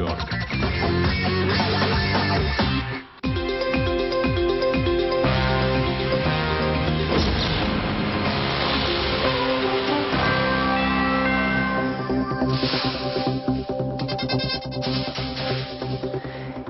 başlıyor.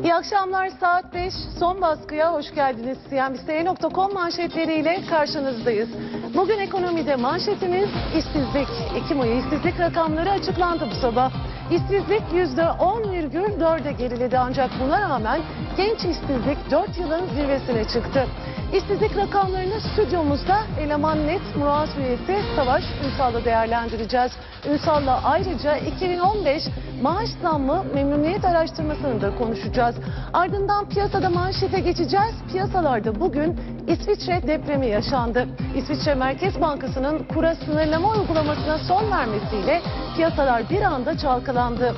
İyi akşamlar saat 5 son baskıya hoş geldiniz. CNBC.com manşetleriyle karşınızdayız. Bugün ekonomide manşetimiz işsizlik. Ekim ayı işsizlik rakamları açıklandı bu sabah. İşsizlik %10,4'e geriledi ancak buna rağmen genç işsizlik 4 yılın zirvesine çıktı. İşsizlik rakamlarını stüdyomuzda Eleman Net Murat üyesi Savaş Ünsal'la değerlendireceğiz. Ünsal'la ayrıca 2015 maaş zammı memnuniyet araştırmasını da konuşacağız. Ardından piyasada manşete geçeceğiz. Piyasalarda bugün İsviçre depremi yaşandı. İsviçre Merkez Bankası'nın kura sınırlama uygulamasına son vermesiyle piyasalar bir anda çalkalandı.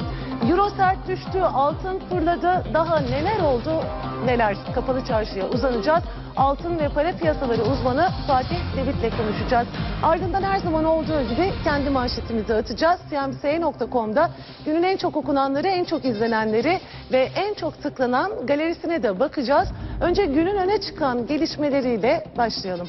Euro sert düştü, altın fırladı. Daha neler oldu, neler kapalı çarşıya uzanacağız. Altın ve para piyasaları uzmanı Fatih Devit'le konuşacağız. Ardından her zaman olduğu gibi kendi manşetimizi atacağız. CNBC.com'da günün en çok okunanları, en çok izlenenleri ve en çok tıklanan galerisine de bakacağız. Önce günün öne çıkan gelişmeleriyle başlayalım.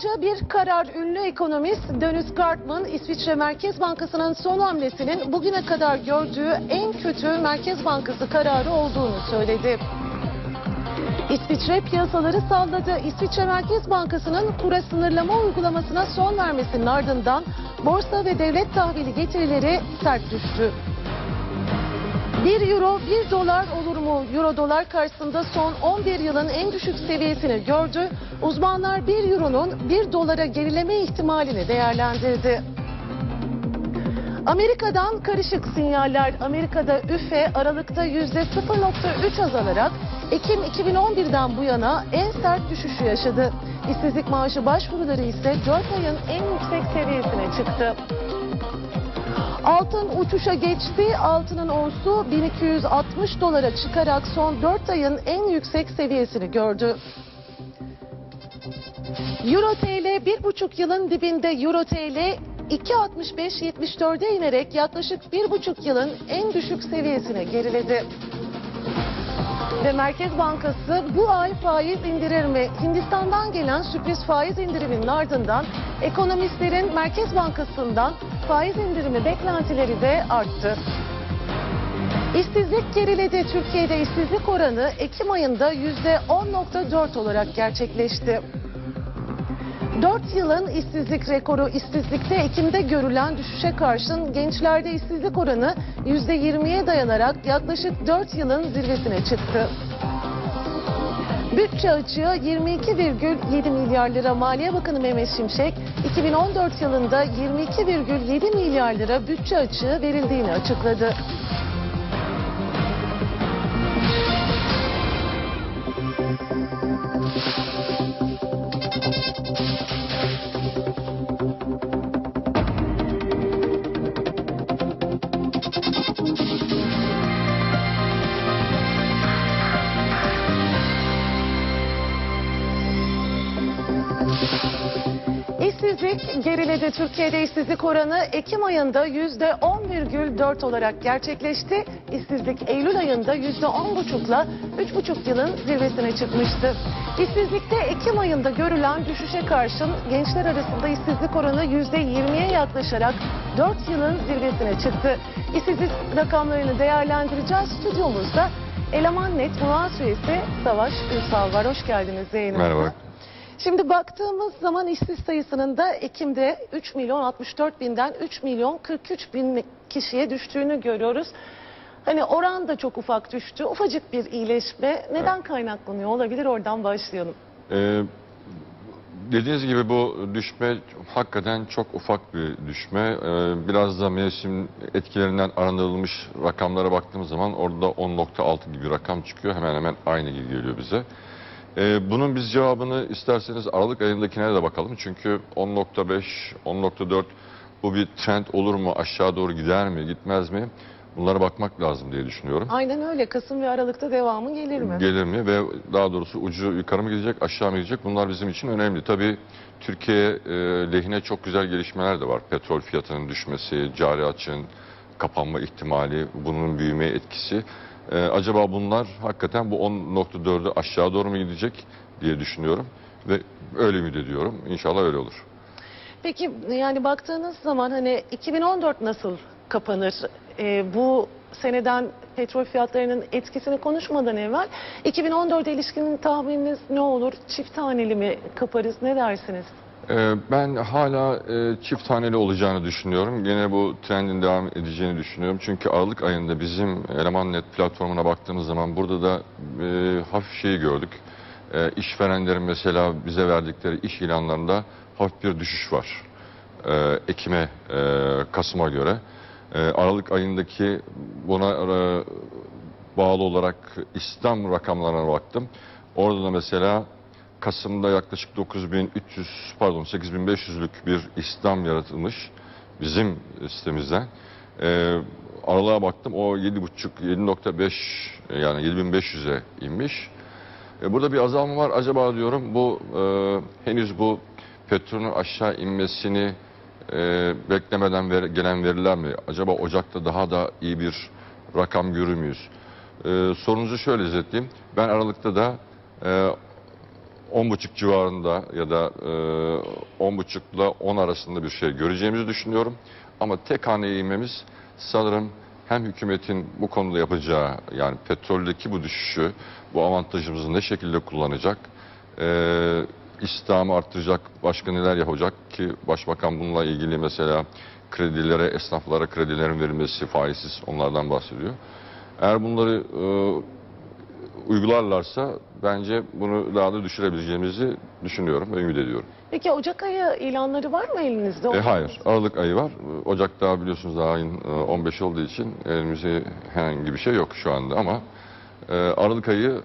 Aptalca bir karar ünlü ekonomist Dennis Gartman, İsviçre Merkez Bankası'nın son hamlesinin bugüne kadar gördüğü en kötü Merkez Bankası kararı olduğunu söyledi. İsviçre piyasaları salladı. İsviçre Merkez Bankası'nın kura sınırlama uygulamasına son vermesinin ardından borsa ve devlet tahvili getirileri sert düştü. 1 euro 1 dolar olur mu? Euro dolar karşısında son 11 yılın en düşük seviyesini gördü. Uzmanlar 1 euronun 1 dolara gerileme ihtimalini değerlendirdi. Amerika'dan karışık sinyaller. Amerika'da üfe Aralık'ta %0.3 azalarak Ekim 2011'den bu yana en sert düşüşü yaşadı. İşsizlik maaşı başvuruları ise 4 ayın en yüksek seviyesine çıktı. Altın uçuşa geçti. Altının onsu 1260 dolara çıkarak son 4 ayın en yüksek seviyesini gördü. Euro TL bir buçuk yılın dibinde Euro TL 2.65-74'e inerek yaklaşık bir buçuk yılın en düşük seviyesine geriledi. Ve Merkez Bankası bu ay faiz indirir mi? Hindistan'dan gelen sürpriz faiz indiriminin ardından ekonomistlerin Merkez Bankası'ndan faiz indirimi beklentileri de arttı. İşsizlik geriledi. Türkiye'de işsizlik oranı Ekim ayında %10.4 olarak gerçekleşti. 4 yılın işsizlik rekoru işsizlikte Ekim'de görülen düşüşe karşın gençlerde işsizlik oranı %20'ye dayanarak yaklaşık 4 yılın zirvesine çıktı. Bütçe açığı 22,7 milyar lira Maliye Bakanı Mehmet Şimşek 2014 yılında 22,7 milyar lira bütçe açığı verildiğini açıkladı. Geriledi. Türkiye'de işsizlik oranı Ekim ayında %10,4 olarak gerçekleşti. İşsizlik Eylül ayında %10,5'la 3,5 yılın zirvesine çıkmıştı. İşsizlikte Ekim ayında görülen düşüşe karşın gençler arasında işsizlik oranı %20'ye yaklaşarak 4 yılın zirvesine çıktı. İşsizlik rakamlarını değerlendireceğiz. Stüdyomuzda Eleman Net Murat üyesi Savaş Ünsal var. Hoş geldiniz yayınımıza. Merhaba. Şimdi baktığımız zaman işsiz sayısının da Ekim'de 3 milyon 64 binden 3 milyon 43 bin kişiye düştüğünü görüyoruz. Hani oran da çok ufak düştü. Ufacık bir iyileşme. Neden kaynaklanıyor olabilir? Oradan başlayalım. Ee, dediğiniz gibi bu düşme hakikaten çok ufak bir düşme. Ee, biraz da mevsim etkilerinden arındırılmış rakamlara baktığımız zaman orada 10.6 gibi bir rakam çıkıyor. Hemen hemen aynı gibi geliyor bize. Ee, bunun biz cevabını isterseniz Aralık ayındakine de bakalım. Çünkü 10.5, 10.4 bu bir trend olur mu? Aşağı doğru gider mi, gitmez mi? Bunlara bakmak lazım diye düşünüyorum. Aynen öyle. Kasım ve Aralık'ta devamı gelir mi? Gelir mi ve daha doğrusu ucu yukarı mı gidecek, aşağı mı gidecek bunlar bizim için önemli. Tabii Türkiye e, lehine çok güzel gelişmeler de var. Petrol fiyatının düşmesi, cari açığın kapanma ihtimali, bunun büyümeye etkisi. E, acaba bunlar hakikaten bu 10.4'ü aşağı doğru mu gidecek diye düşünüyorum ve öyle ümit ediyorum. İnşallah öyle olur. Peki yani baktığınız zaman hani 2014 nasıl kapanır? Ee, bu seneden petrol fiyatlarının etkisini konuşmadan evvel 2014'e ilişkin tahmininiz ne olur? Çift taneli mi kaparız? Ne dersiniz? Ee, Ben hala e, çift taneli olacağını düşünüyorum. Gene bu trendin devam edeceğini düşünüyorum. Çünkü Aralık ayında bizim Eleman.net platformuna baktığımız zaman burada da e, hafif şeyi gördük. E, işverenlerin mesela bize verdikleri iş ilanlarında hafif bir düşüş var. Ekim'e, Kasım'a göre. Aralık ayındaki buna bağlı olarak İslam rakamlarına baktım. Orada da mesela Kasım'da yaklaşık 9300 pardon 8500'lük bir İslam yaratılmış bizim sitemizden. Ee, aralığa baktım o 7,5 7.5 yani 7500'e inmiş. E, burada bir azalma var. Acaba diyorum bu e, henüz bu petrolün aşağı inmesini e, beklemeden ver- gelen veriler mi? Acaba Ocak'ta daha da iyi bir rakam görür müyüz? E, sorunuzu şöyle özetleyeyim. Ben Aralık'ta da e, 10.5 civarında ya da e, 10.5 ile 10 arasında bir şey göreceğimizi düşünüyorum. Ama tek haneye inmemiz sanırım hem hükümetin bu konuda yapacağı yani petroldeki bu düşüşü, bu avantajımızı ne şekilde kullanacak, e, istihdamı arttıracak, başka neler yapacak ki Başbakan bununla ilgili mesela kredilere, esnaflara kredilerin verilmesi faizsiz onlardan bahsediyor. Eğer bunları e, uygularlarsa bence bunu daha da düşürebileceğimizi düşünüyorum ve ümit ediyorum. Peki Ocak ayı ilanları var mı elinizde? E, hayır, Aralık ayı var. Ocak'ta biliyorsunuz daha ayın e, 15 olduğu için elimizde herhangi bir şey yok şu anda ama e, Aralık ayı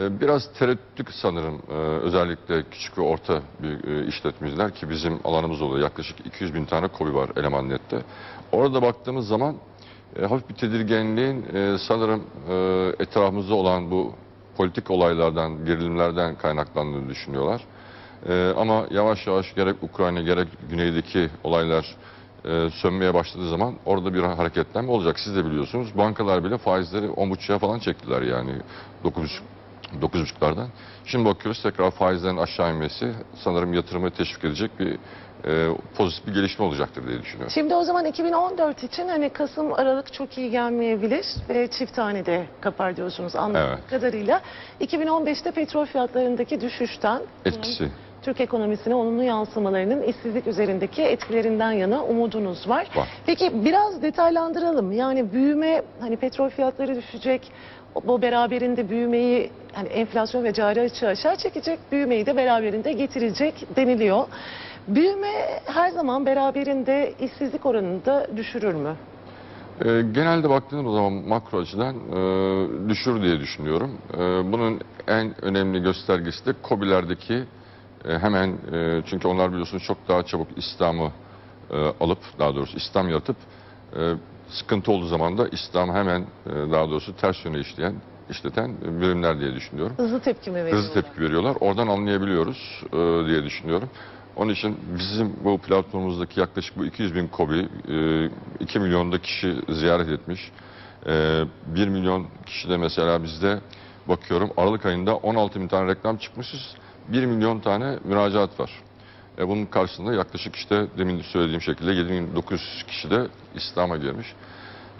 e, biraz tereddütlük sanırım e, özellikle küçük ve orta büyük e, işletmeciler ki bizim alanımız oluyor. Yaklaşık 200 bin tane kobi var Eleman.net'te. Orada baktığımız zaman e, hafif bir tedirginliğin e, sanırım e, etrafımızda olan bu politik olaylardan, gerilimlerden kaynaklandığını düşünüyorlar. E, ama yavaş yavaş gerek Ukrayna gerek güneydeki olaylar e, sönmeye başladığı zaman orada bir hareketlenme olacak. Siz de biliyorsunuz bankalar bile faizleri 10.5'a falan çektiler yani 9.5 9.5'lardan. Şimdi bakıyoruz tekrar faizlerin aşağı inmesi sanırım yatırımı teşvik edecek bir e, pozitif bir gelişme olacaktır diye düşünüyorum. Şimdi o zaman 2014 için hani Kasım Aralık çok iyi gelmeyebilir ve çift tane de kapar diyorsunuz anladığım Evet. kadarıyla. 2015'te petrol fiyatlarındaki düşüşten Etkisi. Türk ekonomisine olumlu yansımalarının işsizlik üzerindeki etkilerinden yana umudunuz var. Var. Peki biraz detaylandıralım. Yani büyüme hani petrol fiyatları düşecek. O beraberinde büyümeyi hani enflasyon ve cari açığı aşağı çekecek. Büyümeyi de beraberinde getirecek deniliyor. Büyüme her zaman beraberinde işsizlik oranını da düşürür mü? E, genelde baktığımız zaman makro açıdan e, düşür diye düşünüyorum. E, bunun en önemli göstergesi de KOBİ'lerdeki e, hemen e, çünkü onlar biliyorsunuz çok daha çabuk İslam'ı e, alıp daha doğrusu İslam yaratıp e, sıkıntı olduğu zaman da İslam hemen e, daha doğrusu ters yöne işleyen işleten birimler diye düşünüyorum. Hızlı tepki mi veriyorlar? Hızlı tepki veriyorlar. Oradan anlayabiliyoruz e, diye düşünüyorum. Onun için bizim bu platformumuzdaki yaklaşık bu 200 bin kobi, e, 2 milyonda kişi ziyaret etmiş. E, 1 milyon kişi de mesela bizde bakıyorum Aralık ayında 16 bin tane reklam çıkmışız. 1 milyon tane müracaat var. E, bunun karşısında yaklaşık işte demin söylediğim şekilde 7900 kişi de İslam'a girmiş.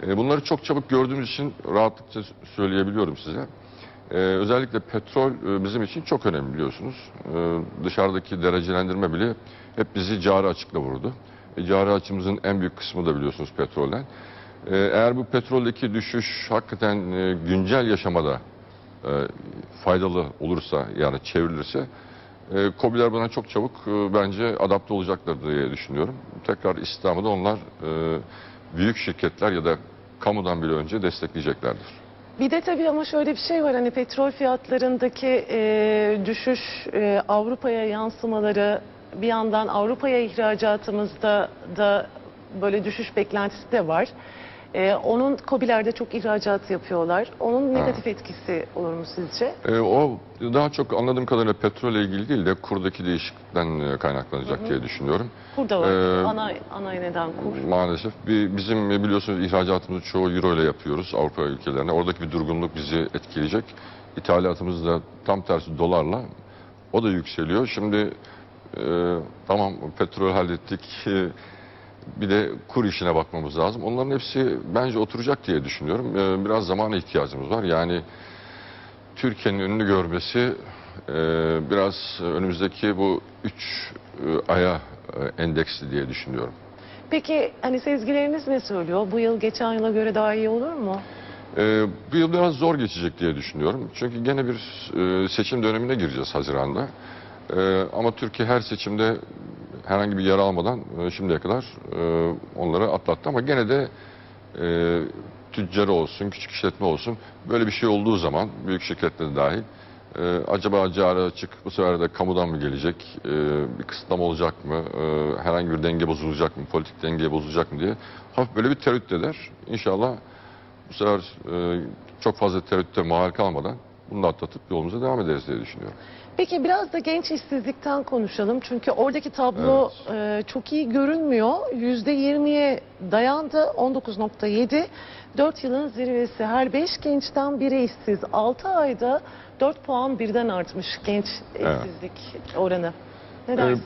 E, bunları çok çabuk gördüğümüz için rahatlıkça söyleyebiliyorum size. Ee, özellikle petrol e, bizim için çok önemli biliyorsunuz. Ee, dışarıdaki derecelendirme bile hep bizi cari açıkla vurdu. E, cari açımızın en büyük kısmı da biliyorsunuz petrolden. Ee, eğer bu petroldeki düşüş hakikaten e, güncel yaşamada e, faydalı olursa yani çevrilirse e, KOBİ'ler buna çok çabuk e, bence adapte olacaklar diye düşünüyorum. Tekrar İslam'ı da onlar e, büyük şirketler ya da kamudan bile önce destekleyeceklerdir. Bir de tabii ama şöyle bir şey var hani petrol fiyatlarındaki e, düşüş e, Avrupa'ya yansımaları bir yandan Avrupa'ya ihracatımızda da böyle düşüş beklentisi de var. Ee, onun COBİ'lerde çok ihracat yapıyorlar. Onun negatif etkisi olur mu sizce? E, o daha çok anladığım kadarıyla petrolle ilgili değil de kurdaki değişiklikten e, kaynaklanacak diye düşünüyorum. Burada var. Ee, ana, ana neden kur. Maalesef. Bir, bizim e, biliyorsunuz ihracatımızı çoğu euro ile yapıyoruz Avrupa ülkelerine. Oradaki bir durgunluk bizi etkileyecek. İthalatımız da tam tersi dolarla. O da yükseliyor. Şimdi e, tamam petrol hallettik. E, bir de kur işine bakmamız lazım. Onların hepsi bence oturacak diye düşünüyorum. E, biraz zamana ihtiyacımız var. Yani Türkiye'nin önünü görmesi e, biraz önümüzdeki bu üç e, aya e, endeksli diye düşünüyorum. Peki hani sezgileriniz ne söylüyor? Bu yıl geçen yıla göre daha iyi olur mu? Ee, bu yıl biraz zor geçecek diye düşünüyorum. Çünkü gene bir e, seçim dönemine gireceğiz Haziran'da. Ee, ama Türkiye her seçimde herhangi bir yara almadan e, şimdiye kadar e, onları atlattı. Ama gene de e, tüccarı olsun, küçük işletme olsun böyle bir şey olduğu zaman büyük şirketleri dahil e, acaba cari açık bu sefer de kamudan mı gelecek, bir kısıtlama olacak mı, herhangi bir denge bozulacak mı, politik denge bozulacak mı diye hafif böyle bir tereddüt eder. İnşallah bu sefer çok fazla tereddütte mahal kalmadan bunu da atlatıp yolumuza devam ederiz diye düşünüyorum. Peki biraz da genç işsizlikten konuşalım. Çünkü oradaki tablo e, çok iyi görünmüyor. %20'ye dayandı. 19.7. 4 yılın zirvesi. Her 5 gençten biri işsiz. 6 ayda 4 puan birden artmış genç Evet. işsizlik oranı. Ne Ee, dersiniz?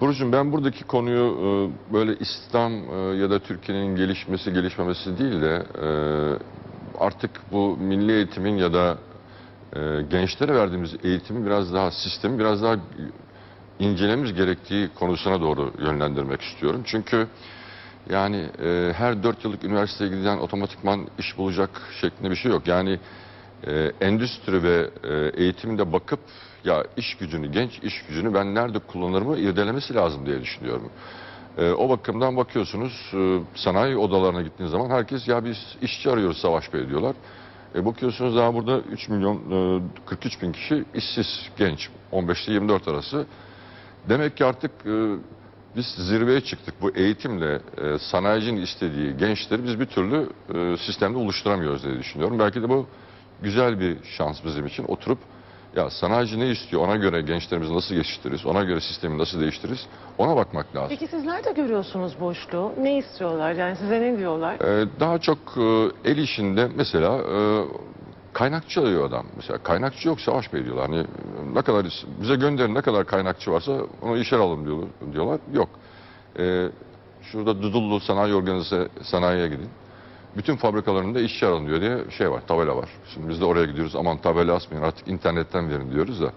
Burcu'm ben buradaki konuyu e, böyle İslam e, ya da Türkiye'nin gelişmesi gelişmemesi değil de e, artık bu milli eğitimin ya da e, gençlere verdiğimiz eğitimi biraz daha sistemi biraz daha incelememiz gerektiği konusuna doğru yönlendirmek istiyorum. Çünkü yani e, her dört yıllık üniversiteye giden otomatikman iş bulacak şeklinde bir şey yok. Yani e, endüstri ve e, eğitimde bakıp ya iş gücünü, genç iş gücünü ben nerede kullanırımı irdelemesi lazım diye düşünüyorum. E, o bakımdan bakıyorsunuz e, sanayi odalarına gittiğiniz zaman herkes ya biz işçi arıyoruz Savaş Bey diyorlar. E, bakıyorsunuz daha burada 3 milyon e, 43 bin kişi işsiz genç 15 ile 24 arası. Demek ki artık e, biz zirveye çıktık. Bu eğitimle e, sanayicinin istediği gençleri biz bir türlü e, sistemde oluşturamıyoruz diye düşünüyorum. Belki de bu güzel bir şans bizim için. Oturup ya sanayici ne istiyor ona göre gençlerimizi nasıl yetiştiririz, ona göre sistemi nasıl değiştiririz ona bakmak lazım. Peki siz nerede görüyorsunuz boşluğu? Ne istiyorlar? Yani size ne diyorlar? Ee, daha çok e, el işinde mesela e, kaynakçı arıyor adam. Mesela kaynakçı yok Savaş Bey diyorlar. Hani ne kadar bize gönderin ne kadar kaynakçı varsa onu işe alın diyorlar. diyorlar. Yok. Ee, şurada Dudullu Sanayi Organize Sanayi'ye gidin. Bütün fabrikalarında işçi alın diyor diye şey var, tabela var. Şimdi biz de oraya gidiyoruz. Aman tabela asmayın artık internetten verin diyoruz da.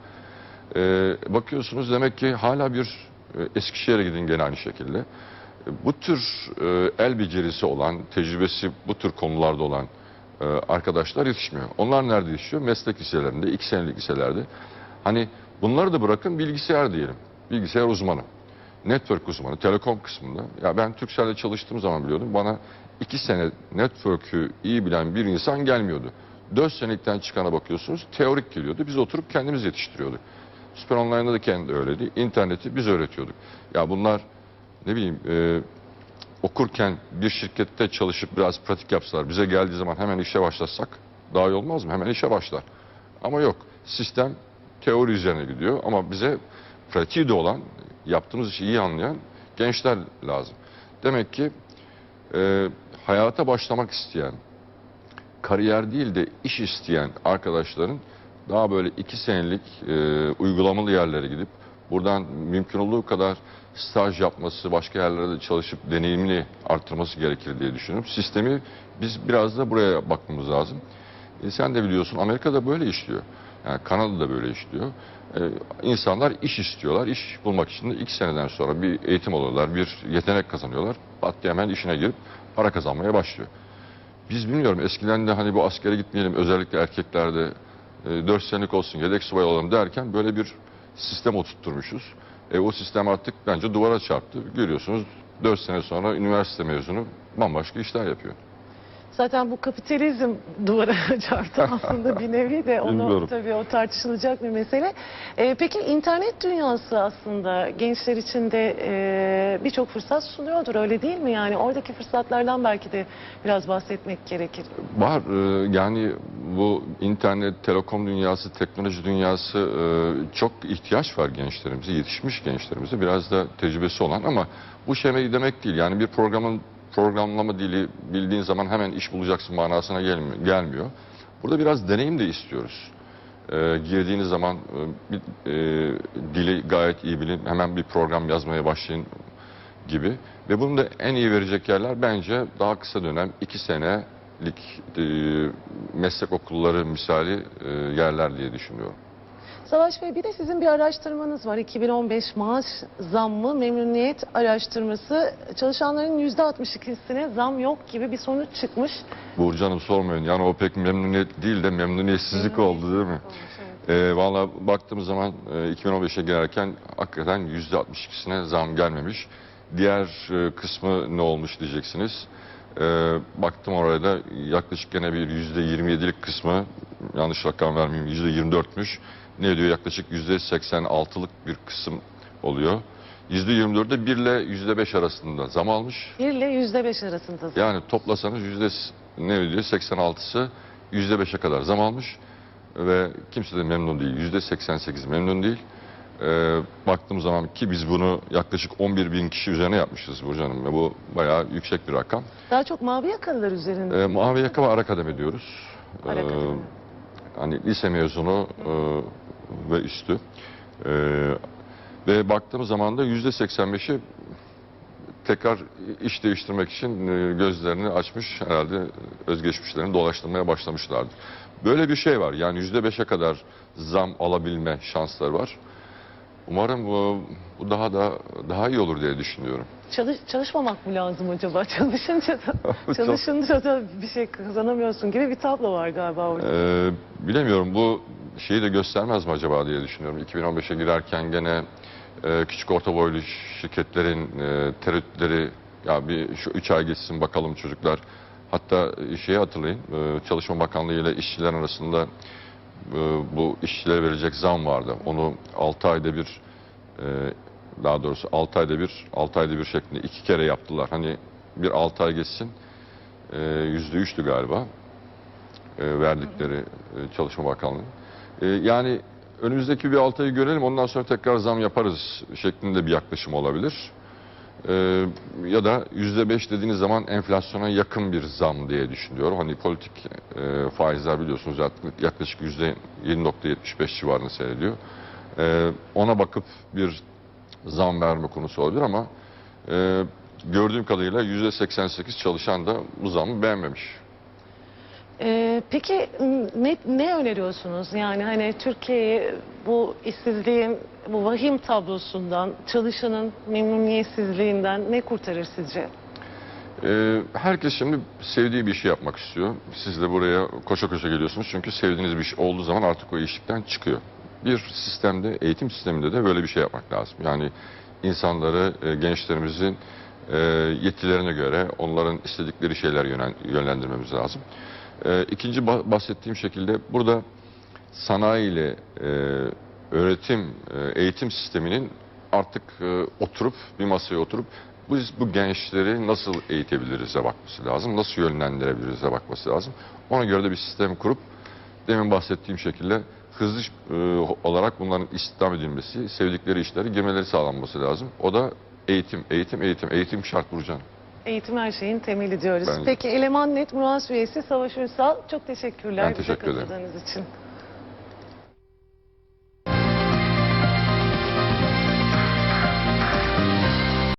Ee, bakıyorsunuz demek ki hala bir e, Eskişehir'e gidin gene aynı şekilde. E, Bu tür e, el becerisi olan, tecrübesi bu tür konularda olan e, arkadaşlar yetişmiyor. Onlar nerede yetişiyor? Meslek liselerinde, iki senelik liselerde. Hani bunları da bırakın bilgisayar diyelim. Bilgisayar uzmanı. Network uzmanı, telekom kısmında. Ya ben Turkcell'de çalıştığım zaman biliyordum. Bana iki sene network'ü iyi bilen bir insan gelmiyordu. Dört senelikten çıkana bakıyorsunuz teorik geliyordu. Biz oturup kendimiz yetiştiriyorduk. Süper Online'da da kendi öyleydi. İnterneti biz öğretiyorduk. Ya bunlar ne bileyim e, okurken bir şirkette çalışıp biraz pratik yapsalar bize geldiği zaman hemen işe başlasak daha iyi olmaz mı? Hemen işe başlar. Ama yok. Sistem teori üzerine gidiyor ama bize pratiği de olan, yaptığımız işi iyi anlayan gençler lazım. Demek ki e, hayata başlamak isteyen, kariyer değil de iş isteyen arkadaşların daha böyle iki senelik e, uygulamalı yerlere gidip buradan mümkün olduğu kadar staj yapması, başka yerlerde çalışıp deneyimli arttırması gerekir diye düşünüyorum. Sistemi biz biraz da buraya bakmamız lazım. E, sen de biliyorsun Amerika'da böyle işliyor. Yani Kanada'da böyle işliyor. E, insanlar iş istiyorlar. İş bulmak için de iki seneden sonra bir eğitim alıyorlar, bir yetenek kazanıyorlar. Pat diye hemen işine girip para kazanmaya başlıyor. Biz bilmiyorum eskiden de hani bu askere gitmeyelim özellikle erkeklerde e, 4 senelik olsun yedek subay olalım derken böyle bir sistem oturtturmuşuz. E, o sistem artık bence duvara çarptı. Görüyorsunuz 4 sene sonra üniversite mezunu bambaşka işler yapıyor. Zaten bu kapitalizm duvara çarptı aslında bir nevi de onu Bilmiyorum. tabii o tartışılacak bir mesele. Ee, peki internet dünyası aslında gençler için de e, birçok fırsat sunuyordur öyle değil mi? Yani oradaki fırsatlardan belki de biraz bahsetmek gerekir. Var e, yani bu internet, telekom dünyası, teknoloji dünyası e, çok ihtiyaç var gençlerimize, yetişmiş gençlerimize. Biraz da tecrübesi olan ama bu şey demek değil. Yani bir programın programlama dili bildiğin zaman hemen iş bulacaksın manasına gelmiyor. Burada biraz deneyim de istiyoruz. E, girdiğiniz zaman e, bir, e, dili gayet iyi bilin, hemen bir program yazmaya başlayın gibi. Ve bunu da en iyi verecek yerler bence daha kısa dönem, iki senelik e, meslek okulları misali e, yerler diye düşünüyorum. Savaş Bey bir de sizin bir araştırmanız var. 2015 maaş zammı memnuniyet araştırması. Çalışanların %62'sine zam yok gibi bir sonuç çıkmış. Burcu sormayın yani o pek memnuniyet değil de memnuniyetsizlik oldu değil mi? E, Valla baktığımız zaman e, 2015'e girerken hakikaten %62'sine zam gelmemiş. Diğer e, kısmı ne olmuş diyeceksiniz. E, baktım oraya da yaklaşık gene bir %27'lik kısmı yanlış rakam vermeyeyim %24'müş. Ne diyor yaklaşık %86'lık bir kısım oluyor. %24'de 1 ile %5 arasında zam almış. 1 ile %5 arasında zam. Yani toplasanız yüzde ne diyor 86'sı yüzde 5'e kadar zam almış ve kimse de memnun değil. Yüzde 88 memnun değil. Ee, baktığım zaman ki biz bunu yaklaşık 11 bin kişi üzerine yapmışız Burcu Hanım ve bu bayağı yüksek bir rakam. Daha çok mavi yakalılar üzerinde. Ee, mavi yaka ve ara kademe diyoruz. Ara Ee, kademe. Hani lise mezunu e, ve üstü. Ee, ve baktığımız zaman da yüzde 85'i tekrar iş değiştirmek için e, gözlerini açmış herhalde özgeçmişlerini dolaştırmaya başlamışlardı. Böyle bir şey var. Yani yüzde beşe kadar zam alabilme şansları var. Umarım bu, bu daha da daha iyi olur diye düşünüyorum. Çalış, çalışmamak mı lazım acaba? Çalışınca da, çalışınca da bir şey kazanamıyorsun gibi bir tablo var galiba orada. Ee, bilemiyorum bu şeyi de göstermez mi acaba diye düşünüyorum. 2015'e girerken gene e, küçük orta boylu şirketlerin e, tereddütleri ya bir şu 3 ay geçsin bakalım çocuklar. Hatta şeyi hatırlayın e, Çalışma Bakanlığı ile işçiler arasında bu işçilere verecek zam vardı. Onu 6 ayda bir e, daha doğrusu 6 ayda bir 6 ayda bir şeklinde iki kere yaptılar. Hani bir 6 ay geçsin e, yüzde üçtü galiba e, verdikleri e, Çalışma Bakanlığı. E, yani önümüzdeki bir altı ayı görelim ondan sonra tekrar zam yaparız şeklinde bir yaklaşım olabilir. E, ya da yüzde beş dediğiniz zaman enflasyona yakın bir zam diye düşünüyorum. Hani politik e, faizler biliyorsunuz yaklaşık- yüzde 7.75 civarını seyrediyor. E, ona bakıp bir zam verme konusu olabilir ama e, gördüğüm kadarıyla yüzde 88 çalışan da bu zamı beğenmemiş. Ee, peki ne, ne öneriyorsunuz? Yani hani Türkiye'yi bu işsizliğin, bu vahim tablosundan, çalışanın memnuniyetsizliğinden ne kurtarır sizce? Ee, herkes şimdi sevdiği bir işi yapmak istiyor. Siz de buraya koşa koşa geliyorsunuz çünkü sevdiğiniz bir iş olduğu zaman artık o işlikten çıkıyor. Bir sistemde, eğitim sisteminde de böyle bir şey yapmak lazım. Yani insanları, e, gençlerimizin e, yetilerine göre onların istedikleri şeyler yönlendirmemiz lazım. E, ikinci ba- bahsettiğim şekilde burada sanayi ile e, öğretim, e, eğitim sisteminin artık e, oturup bir masaya oturup biz bu gençleri nasıl eğitebiliriz'e bakması lazım, nasıl yönlendirebiliriz'e bakması lazım. Ona göre de bir sistem kurup demin bahsettiğim şekilde hızlı olarak bunların istihdam edilmesi, sevdikleri işleri girmeleri sağlanması lazım. O da eğitim, eğitim, eğitim, eğitim şart Burcan. Eğitim her şeyin temeli diyoruz. Bence. Peki Eleman Net Muras üyesi Savaş Ünsal çok teşekkürler Ben teşekkür ederim. için.